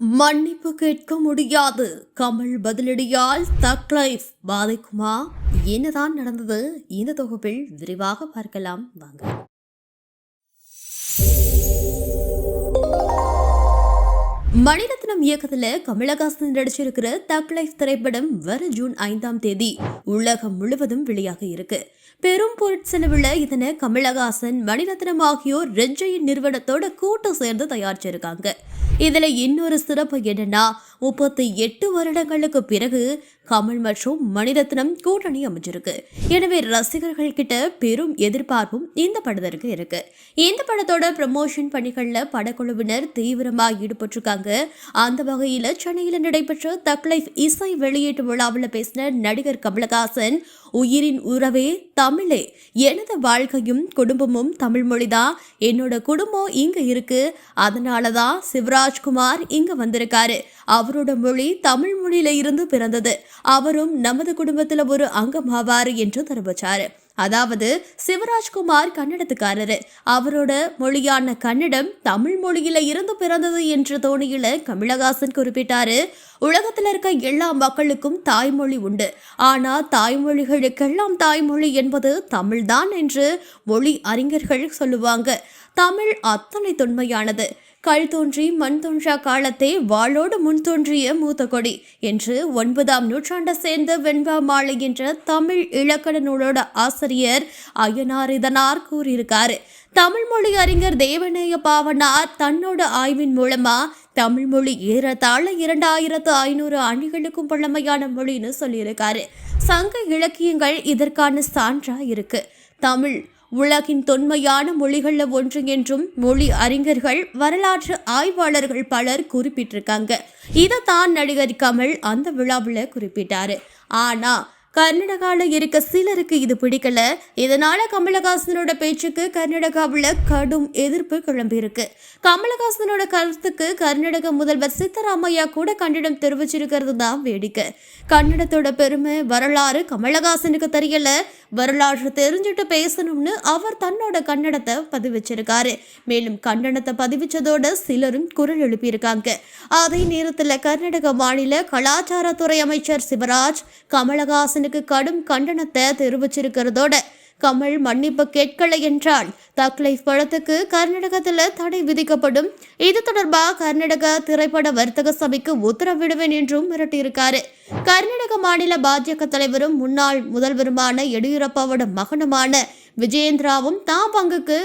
மன்னிப்பு கேட்க முடியாது. கமல் பதிலடியால் தக் லைஃப் பாதிக்குமா என்னதான் நடந்தது? இந்த தொகுப்பில் விரிவாக பார்க்கலாம். வாங்க. மணிரத்னம் இயக்கத்துல கமலஹாசன் நடிச்சிருக்கிற தக் லைஃப் திரைப்படம் வர ஜூன் ஐந்தாம் தேதி உலகம் முழுவதும் வெளியாக இருக்கு. பெரும் பொருட்செலவுல இதனை கமலஹாசன் மணிரத்னம் ஆகியோர் ரெஜ்ஜையின் நிறுவனத்தோட கூட்டம் சேர்ந்து தயாரிச்சிருக்காங்க. இதுல இன்னொரு சிறப்பு என்னன்னா முப்பத்தி எட்டு வருடங்களுக்கு பிறகு கமல் மற்றும் மணிரத்னம் கூட்டணி அமைஞ்சிருக்கு. எனவே ரசிகர்கள் கிட்ட பெரும் எதிர்பார்ப்பும் இந்த படத்திற்கு இருக்கு. இந்த படத்தோட ப்ரமோஷன் பணிகள்ல படக்குழுவினர் தீவிரமா ஈடுபட்டிருக்காங்க. அந்த வகையில சென்னையில் நடைபெற்ற தக் லைஃப் இசை வெளியீட்டு விழாவில் பேசின நடிகர் கமலஹாசன் உயிரின் உறவே தமிழே எனது வாழ்க்கையும் குடும்பமும் தமிழ் மொழிதான் என்னோட குடும்பம் இங்க இருக்கு அதனாலதான் ராஜ்குமார் இங்க வந்திருக்காரு. அவரோட மொழி தமிழ் மொழியில இருந்து பிறந்தது. அவரும் நமது குடும்பத்துல ஒரு அங்கமாவாரு என்று தெரிவிச்சாரு அதாவது சிவராஜ்குமார் கன்னடத்துக்காரரு. அவரோட மொழியான கன்னடம் தமிழ் மொழியில இருந்து பிறந்தது என்ற தோணியில கமலஹாசன் குறிப்பிட்டாரு உலகத்தில் இருக்க எல்லா மக்களுக்கும் தாய்மொழி உண்டு. ஆனா தாய்மொழிகளுக்கெல்லாம் தாய்மொழி என்பது தமிழ்தான் என்று மொழி அறிஞர்கள் சொல்லுவாங்க. தமிழ் அத்தனை தொன்மையானது. கல் தோன்றி மண் தோன்றா காலத்தை வாளோடு முன் தோன்றிய மூத்த கொடி. என்று ஒன்பதாம் நூற்றாண்டை சேர்ந்த வெண்பா மாலை என்ற தமிழ் இலக்கண நூலோட ஆசிரியர் அய்யனார் இதனார் கூறியிருக்காரு. தமிழ் மொழி அறிஞர் தேவநேய பாவனார் தன்னோட ஆய்வின் மூலமா தமிழ் மொழி ஏறத்தாழ இரண்டாயிரத்து ஐநூறு ஆண்டுகளுக்கும் பழமையான மொழின்னு சொல்லியிருக்காரு. சங்க இலக்கியங்கள் இதற்கான சான்றா இருக்கு. தமிழ் உலகின் தொன்மையான மொழிகளில் ஒன்று என்றும் மொழி அறிஞர்கள் வரலாற்று ஆய்வாளர்கள் பலர் குறிப்பிட்டிருக்காங்க. இதைத்தான் நடிகர் கமல் அந்த விழாவில் குறிப்பிட்டாரு. ஆனா கர்நாடகாவில் இருக்க சிலருக்கு இது பிடிக்கல. இதனால கமலஹாசனோட பேச்சுக்கு கர்நாடகாவில் கடும் எதிர்ப்பு கிளம்பியிருக்கு. கமலஹாசனோட கருத்துக்கு கர்நாடக முதல்வர் சித்தராமையா கூட கன்னடம் தெரிவிச்சிருக்கிறது தான் வேடிக்கை. கன்னடத்தோட பெருமை வரலாறு கமலஹாசனுக்கு தெரியல. வரலாற்று தெரிஞ்சுட்டு பேசணும்னு அவர் தன்னோட கன்னடத்தை பதிவிச்சிருக்காரு. மேலும் கன்னடத்தை பதிவிச்சதோட சிலரும் குரல் எழுப்பியிருக்காங்க. அதே நேரத்தில் கர்நாடக மாநில கலாச்சாரத்துறை அமைச்சர் சிவராஜ் கமலஹாசனுக்கு கடும் கண்டனத்தை தெரிவிச்சிருக்கிறதோட கமல் மன்னிப்பு கேட்கலை என்றால் தக்லைஃப் படத்துக்கு கர்நாடகத்தில் தடை விதிக்கப்படும். இது தொடர்பாக கர்நாடக திரைப்பட வர்த்தக சபைக்கு உத்தரவிடுவேன் என்றும் மிரட்டியிருக்காரு. கர்நாடக மாநில பாஜக தலைவரும் முன்னாள் முதல்வருமான எடியூரப்பாவோட மகனுமான விஜயேந்திராவும் தான் பங்குக்கு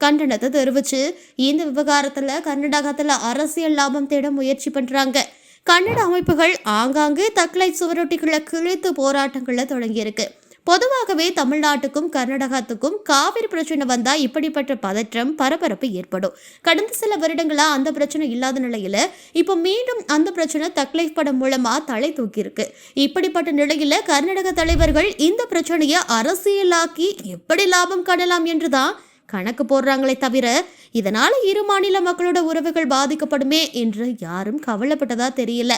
கண்டனத்தை தெரிவிச்சு இந்த விவகாரத்தில் கர்நாடகத்தில் அரசியல் லாபம் தேட முயற்சி பண்ணுறாங்க கன்னட அமைப்புகள் ஆங்காங்கே தக்லை சுவரொட்டிகளை கிழித்து போராட்டங்களை தொடங்கியிருக்கு. பொதுவாகவே தமிழ்நாட்டுக்கும் கர்நாடகத்துக்கும் காவிரி பிரச்சனை வந்தால் இப்படிப்பட்ட பதற்றம் பரபரப்பு ஏற்படும். கடந்த சில வருடங்களாக அந்த பிரச்சனை இல்லாத நிலையில் இப்போ மீண்டும் அந்த பிரச்சனை தக்லைஃப் படம் மூலமாக தலை தூக்கியிருக்கு. இப்படிப்பட்ட நிலையில் கர்நாடக தலைவர்கள் இந்த பிரச்சனையை அரசியலாக்கி எப்படி லாபம் காணலாம் என்று தான் கணக்கு போடுறாங்களே தவிர இதனால இரு மாநில மக்களோட உறவுகள் பாதிக்கப்படுமே என்று யாரும் கவலைப்பட்டதா தெரியல.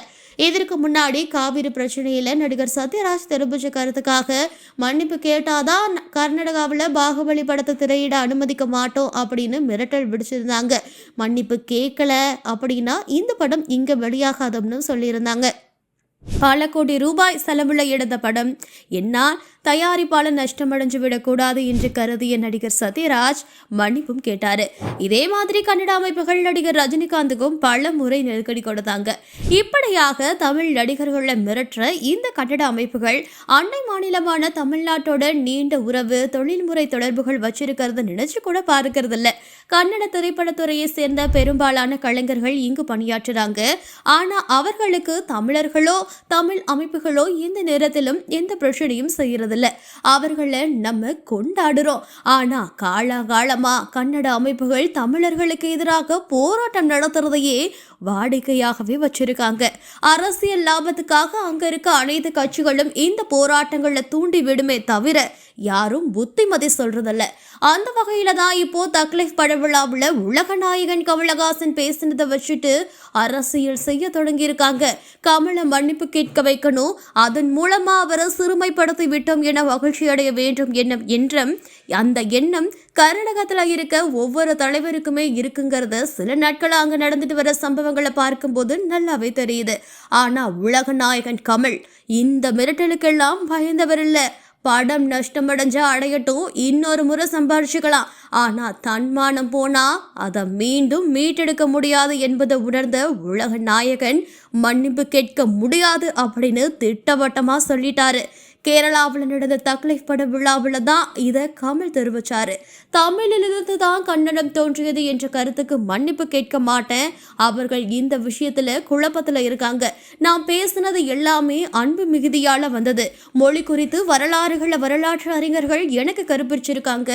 இதற்கு முன்னாடி காவிரி பிரச்சனையில நடிகர் சத்யராஜ் தெரிவிச்ச கருத்துக்காக மன்னிப்பு கேட்டாதான் கர்நாடகாவில் பாகுபலி படத்தை திரையிட அனுமதிக்க மாட்டோம் அப்படின்னு மிரட்டல் விடுச்சிருந்தாங்க. மன்னிப்பு கேட்கல அப்படின்னா இந்த படம் இங்க வெளியாகாதுன்னு சொல்லியிருந்தாங்க. பல கோடி ரூபாய் செலவுள்ள எடுத்த படம். என்னால் தயாரிப்பாளர் நஷ்டமடைஞ்சு விடக்கூடாது என்று கருதிய நடிகர் சத்யராஜ் மன்னிப்பும் கேட்டாரு. இதே மாதிரி கன்னட அமைப்புகள் நடிகர் ரஜினிகாந்துக்கும் பல முறை நெருக்கடி கொடுத்தாங்க. இப்படியாக தமிழ் நடிகர்களை மிரட்ட இந்த கன்னட அமைப்புகள் அண்டை மாநிலமான தமிழ்நாட்டோட நீண்ட உறவு தொழில்முறை தொடர்புகள் வச்சிருக்கிறத நினைச்சு கூட பார்க்கறது இல்ல கன்னட திரைப்படத்துறையை சேர்ந்த பெரும்பாலான கலைஞர்கள் இங்கு பணியாற்றுறாங்க. ஆனா அவர்களுக்கு தமிழர்களோ தமிழ் அமைப்புகளோ இந்த நேரத்திலும் எந்த பிரச்சனையும் செய்யறது இல்ல அவர்களை நம்ம கொண்டாடுறோம். ஆனா காலகாலமா கன்னட அமைப்புகள் தமிழர்களுக்கு எதிராக போராட்டம் நடத்துறதையே வாடிக்கையாகவே வச்சிருக்காங்க. அரசியல் லாபத்துக்காக அங்க இருக்க அனைத்து கட்சிகளும் இந்த போராட்டங்களை தூண்டி விடுமே தவிர யாரும் புத்திமதி சொல்றதில்ல. அந்த வகையில தான் இப்போ தக்லீஃப் பட விழாவில் உலக நாயகன் கமலஹாசன் பேசினதை வச்சுட்டு அரசியல் செய்ய தொடங்கியிருக்காங்க. கமலை மன்னிப்பு கேட்க வைக்கணும். அதன் மூலமா அவரை சிறுமைப்படுத்தி விட்டோம் வேண்டும் என மகிழ்ச்சி அடைய வேண்டும் எண்ணம் என்றும் அந்த எண்ணம் கர்நாடகத்தில் இருக்க ஒவ்வொரு தலைவருக்குமே இருக்குங்கிறது சில நாட்களாக அங்கே நடந்துட்டு வர சம்பவங்களை பார்க்கும்போது நல்லாவே தெரியுது. ஆனால் உலக நாயகன் கமல் இந்த மிரட்டலுக்கெல்லாம் பயந்தவர் இல்லை. படம் நஷ்டமடைஞ்சா அடையட்டும் இன்னொரு முறை சம்பாரிச்சுக்கலாம். ஆனால் தன்மானம் போனா அதை மீண்டும் மீட்டெடுக்க முடியாது என்பதை உணர்ந்த உலக நாயகன் மன்னிப்பு கேட்க முடியாது அப்படின்னு திட்டவட்டமாக சொல்லிட்டாரு. கேரளாவில் நடந்த தக்லீஃப் பட விழாவில் தான் இதை கமல் தெரிவிச்சாரு. தமிழிலிருந்து தான் கன்னடம் தோன்றியது என்ற கருத்துக்கு மன்னிப்பு கேட்க மாட்டேன். அவர்கள் இந்த விஷயத்தில் குழப்பத்தில் இருக்காங்க. நான் பேசினது எல்லாமே அன்பு மிகுதியால் வந்தது. மொழி குறித்து வரலாறுகளை வரலாற்று அறிஞர்கள் எனக்கு கருப்பிச்சிருக்காங்க.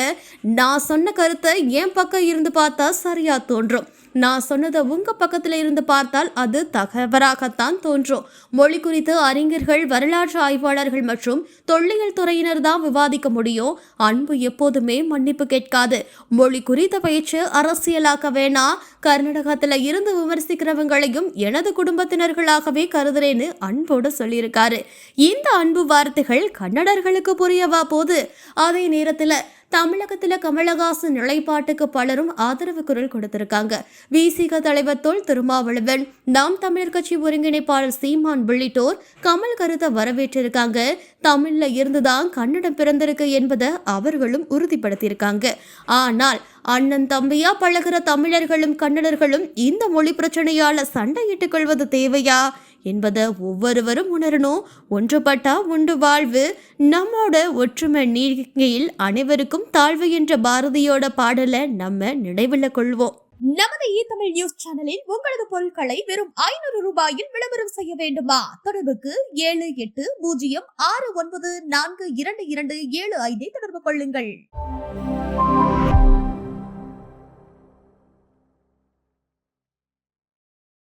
நான் சொன்ன கருத்தை என் பக்கம் இருந்து பார்த்தா சரியா தோன்றும். நான் சொன்னதை உங்க பக்கத்துல இருந்து பார்த்தால் அது தகவலாகத்தான் தோன்றும். மொழி குறித்து அறிஞர்கள் வரலாற்று ஆய்வாளர்கள் மற்றும் தொல்லியல் துறையினர் தான் விவாதிக்க முடியும். அன்பு எப்போதுமே மன்னிப்பு கேட்காது. மொழி குறித்த பயிற்சி அரசியலாக்க வேணாம் கர்நாடகத்துல இருந்து விமர்சிக்கிறவங்களையும் எனது குடும்பத்தினர்களாகவே கருதுறேன்னு அன்போடு சொல்லியிருக்காரு. இந்த அன்பு வார்த்தைகள் கன்னடர்களுக்கு புரியவா போது? அதே நேரத்துல தமிழகத்தில் கமலஹாசன் நிலைப்பாட்டுக்கு பலரும் ஆதரவு குரல் கொடுத்திருக்காங்க. விசிக தலைவர் தொல் திருமாவளவன் நாம் தமிழர் கட்சி ஒருங்கிணைப்பாளர் சீமான் உள்ளிட்டோர் கமல் கருத்தை வரவேற்றிருக்காங்க. தமிழ்ல இருந்துதான் கன்னடம் பிறந்திருக்கு என்பதை அவர்களும் உறுதிப்படுத்தியிருக்காங்க. ஆனால் அண்ணன் தம்பியா பழகுற தமிழர்களும் கன்னடர்களும் இந்த மொழி பிரச்சனையால சண்டையிட்டுக் கொள்வது தேவையா? என்பதை ஒவ்வொருவரும் உணரணும். ஒன்றுபட்டா உண்டு வாழ்வு. நம்மோட ஒற்றுமை நீங்கையில் அனைவருக்கும் தாழ்வு என்ற பாரதியோட பாடலை நம்ம நினைவில் கொள்வோம். நமது இ தமிழ் நியூஸ் சேனலில் உங்களது பொருட்களை வெறும் ஐநூறு ரூபாயில் விளம்பரம் செய்ய வேண்டுமா? தொடர்புக்கு ஏழு எட்டு பூஜ்ஜியம் ஆறு ஒன்பது நான்கு இரண்டு இரண்டு ஏழு ஐந்தை தொடர்பு கொள்ளுங்கள்.